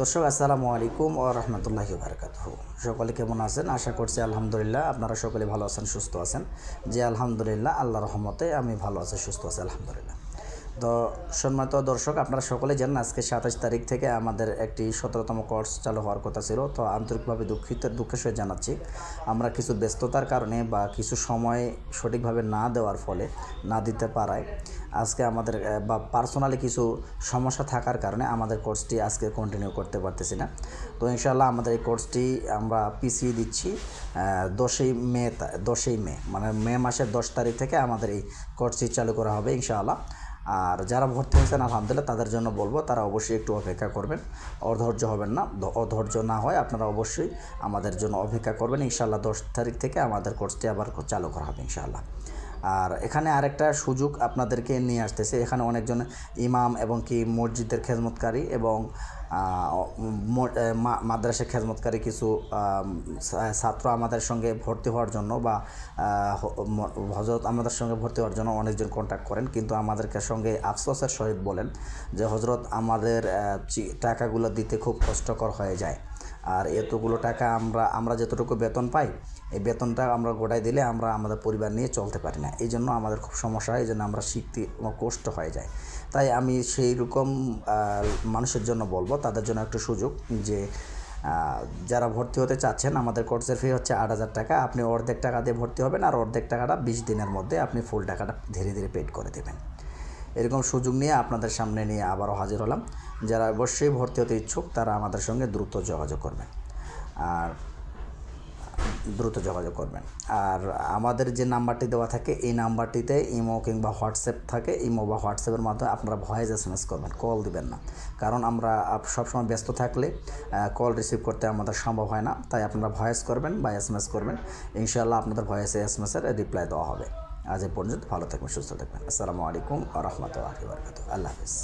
দর্শক, আসসালামু আলাইকুম ও রহমতুল্লাহি বারকাত সকলে কেমন আছেন? আশা করছি আলহামদুলিল্লাহ আপনারা সকলে ভালো আছেন, সুস্থ আছেন। যে আলহামদুলিল্লাহ আল্লাহ রহমতে আমি ভালো আছি, সুস্থ আছি, আলহামদুলিল্লাহ। তো সম্মানিত দর্শক, আপনারা সকলে জানেন আজকে সাতাশ তারিখ থেকে আমাদের একটি সতেরোতম কোর্স চালু হওয়ার কথা ছিল। তো আন্তরিকভাবে দুঃখিত, দুঃখের সহিত জানাচ্ছি। আমরা কিছু ব্যস্ততার কারণে বা কিছু সময় সঠিকভাবে না দেওয়ার ফলে, না দিতে পারায়। আজকে আমাদের বা পার্সোনালি কিছু সমস্যা থাকার কারণে আমাদের কোর্সটি আজকে কন্টিনিউ করতে পারতেছি না। তো ইনশাআল্লাহ আমাদের এই কোর্সটি আমরা পিছিয়ে দিচ্ছি দশই মে দশই মে মানে মে মাসের দশ তারিখ থেকে আমাদের এই কোর্সটি চালু করা হবে ইনশাআল্লাহ। আর যারা ভর্তি হয়েছেন, আলহামদুলিল্লাহ, তাদের জন্য বলব, তারা অবশ্যই একটু অপেক্ষা করবেন। অধৈর্য হবেন না অধৈর্য না হয় আপনারা অবশ্যই আমাদের জন্য অপেক্ষা করবেন। ইনশাআল্লাহ দশ তারিখ থেকে আমাদের কোর্সটি আবার চালু করা হবে ইনশাআল্লাহ। আর এখানে আরেকটা সুযোগ আপনাদেরকে নিয়ে আসতেছে। এখানে অনেকজন ইমাম এবং কি মসজিদের খেদমতকারী এবং মাদ্রাসা খেদমতকারী কিছু ছাত্র আমাদের সঙ্গে ভর্তি হওয়ার জন্য বা হজরত আমাদের সঙ্গে ভর্তি হওয়ার জন্য অনেকজন কন্ট্যাক্ট করেন। কিন্তু আমাদেরকে সঙ্গে আফসোসের সহিত বলেন যে হজরত আমাদের টাকাগুলো দিতে খুব কষ্টকর হয়ে যায়। আর এতগুলো টাকা আমরা আমরা যতটুকু বেতন পাই, এই বেতনটা আমরা গোটায় দিলে আমরা আমাদের পরিবার নিয়ে চলতে পারি না। এই জন্য আমাদের খুব সমস্যা হয়, এই জন্য আমরা শিখতে কষ্ট হয়ে যায়। তাই আমি সেই রকম মানুষের জন্য বলব, তাদের জন্য একটু সুযোগ যে যারা ভর্তি হতে চাচ্ছেন, আমাদের কোর্সের ফি হচ্ছে আট হাজার টাকা, আপনি অর্ধেক টাকা দিয়ে ভর্তি হবেন আর অর্ধেক টাকাটা বিশ দিনের মধ্যে আপনি ফুল টাকাটা ধীরে ধীরে পেড করে দেবেন। এরকম সুযোগ নিয়ে আপনাদের সামনে নিয়ে আবারও হাজির হলাম। যারা অবশ্যই ভর্তি হতে ইচ্ছুক, তারা আমাদের সঙ্গে দ্রুত যোগাযোগ করবেন। আর দ্রুত যোগাযোগ করবেন। আর আমাদের যে নাম্বারটি দেওয়া থাকে, এই নাম্বারটিতে ইমো কিংবা হোয়াটসঅ্যাপ থাকে। ইমো বা হোয়াটসঅ্যাপের মাধ্যমে আপনারা ভয়েস এস এম এস করবেন, কল দিবেন না। কারণ আমরা সবসময় ব্যস্ত থাকলে কল রিসিভ করতে আমাদের সম্ভব হয় না। তাই আপনারা ভয়েস করবেন বা এস এম এস করবেন। ইনশাআল্লাহ আপনাদের ভয়েসে এস এম এসের রিপ্লাই দেওয়া হবে। আজ পর্যন্ত ভালো থাকবেন সুস্থ থাকবেন। আসসালামু আলাইকুম আ রহমতুল্লাহ বরকাত আল্লাহ হাফিজ।